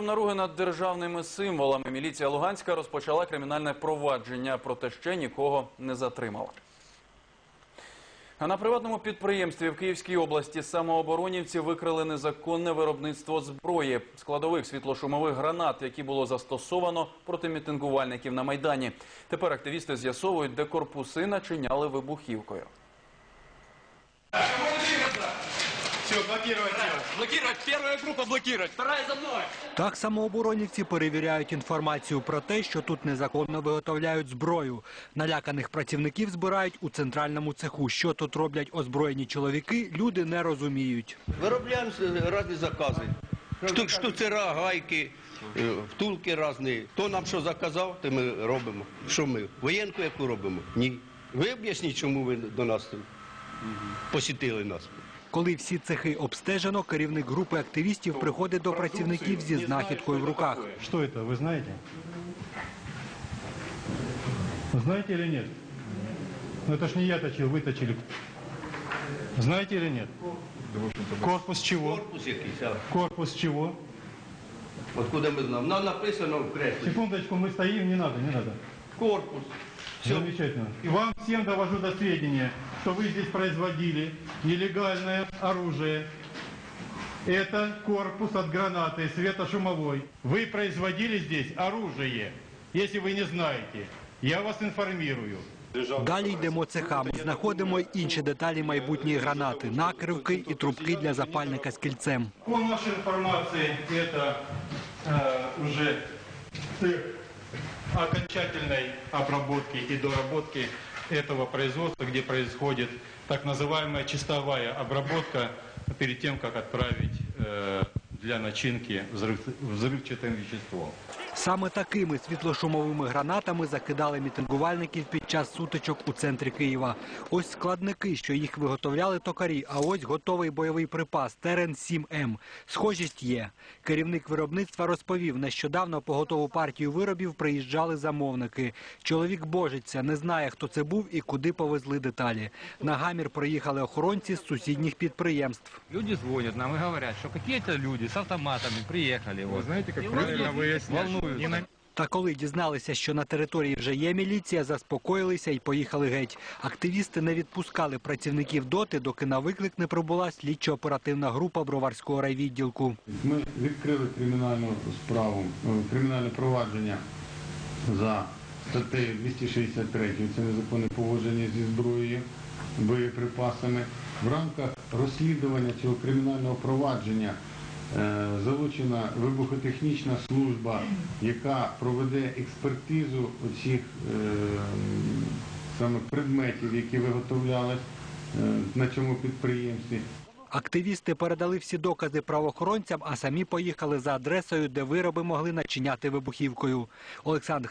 Наруги над державними символами міліція Луганська розпочала кримінальне провадження, проте ще нікого не затримала. А на приватному підприємстві в Київській області самооборонівці викрили незаконне виробництво зброї, складових світлошумових гранат, які було застосовано проти мітингувальників на майдані. Тепер активісти з'ясовують, де корпуси начиняли вибухівкою. Блокировать его. Блокировать, первая группа блокировать, вторая за мной. Так самооборонівці перевіряють інформацію про те, що тут незаконно виготовляють зброю. Наляканих працівників збирають у центральному цеху. Що тут роблять озброєні чоловіки, люди не розуміють. Виробляємо різні закази. Шту, штуцера, гайки, е, втулки різні. Хто нам що заказав, то ми робимо. Що ми? Воєнку яку робимо? Ні. Ви об'ясніть, чому ви до нас посітили нас. Коли всі цехи обстежено, керівник групи активістів приходить до працівників зі знахідкою в руках. Что это, вы знаете? Знаете или нет? Ну это ж не я точил, вы точили. Знаете или нет? Корпус чего? Корпус якийсь, а Корпус чего? откуда ми знаємо? Нам написано в креслі. Секундочку, мы стоим, не надо, не надо. Корпус. Все. Замечательно. И вам всем довожу до сведения, что вы здесь производили нелегальное оружие. Это корпус от гранаты светошумовой. Вы производили здесь оружие. Если вы не знаете, я вас информирую. Далі йдемо цехами, знаходимо й інші деталі майбутньої гранати, накривки і трубки для запальника з кільцем. По нашей информации, это э, уже цех окончательной обработки и доработки этого производства, где происходит так называемая чистовая обработка перед тем, как отправить э, для начинки взрыв- взрывчатым веществом. Саме такими світлошумовими гранатами закидали мітингувальників під час сутичок у центрі Києва. Ось складники, що їх виготовляли токарі, а ось готовий бойовий припас Терен-7М. Схожість є. Керівник виробництва розповів, нещодавно по готову партію виробів приїжджали замовники. Чоловік божиться, не знає, хто це був і куди повезли деталі. На гамір приїхали охоронці з сусідніх підприємств. Люди звонят нам и говорят, что какие-то люди с автоматами приехали. Вот. знаете, как правильно выяснять? Волнуются. Та коли дізналися, що на території вже є міліція, заспокоїлися і поїхали геть. Активісти не відпускали працівників доти, доки на виклик не прибула слідчо-оперативна група Броварського райвідділку. Ми відкрили кримінальну справу, е, кримінальне провадження за статтею 263 це незаконне поводження зі зброєю, боєприпасами. В рамках розслідування цього кримінального провадження залучена вибухотехнічна служба, яка проведе експертизу оцих е, саме предметів, які виготовлялись е, на цьому підприємстві. Активісти передали всі докази правоохоронцям, а самі поїхали за адресою, де вироби могли начиняти вибухівкою. Олександр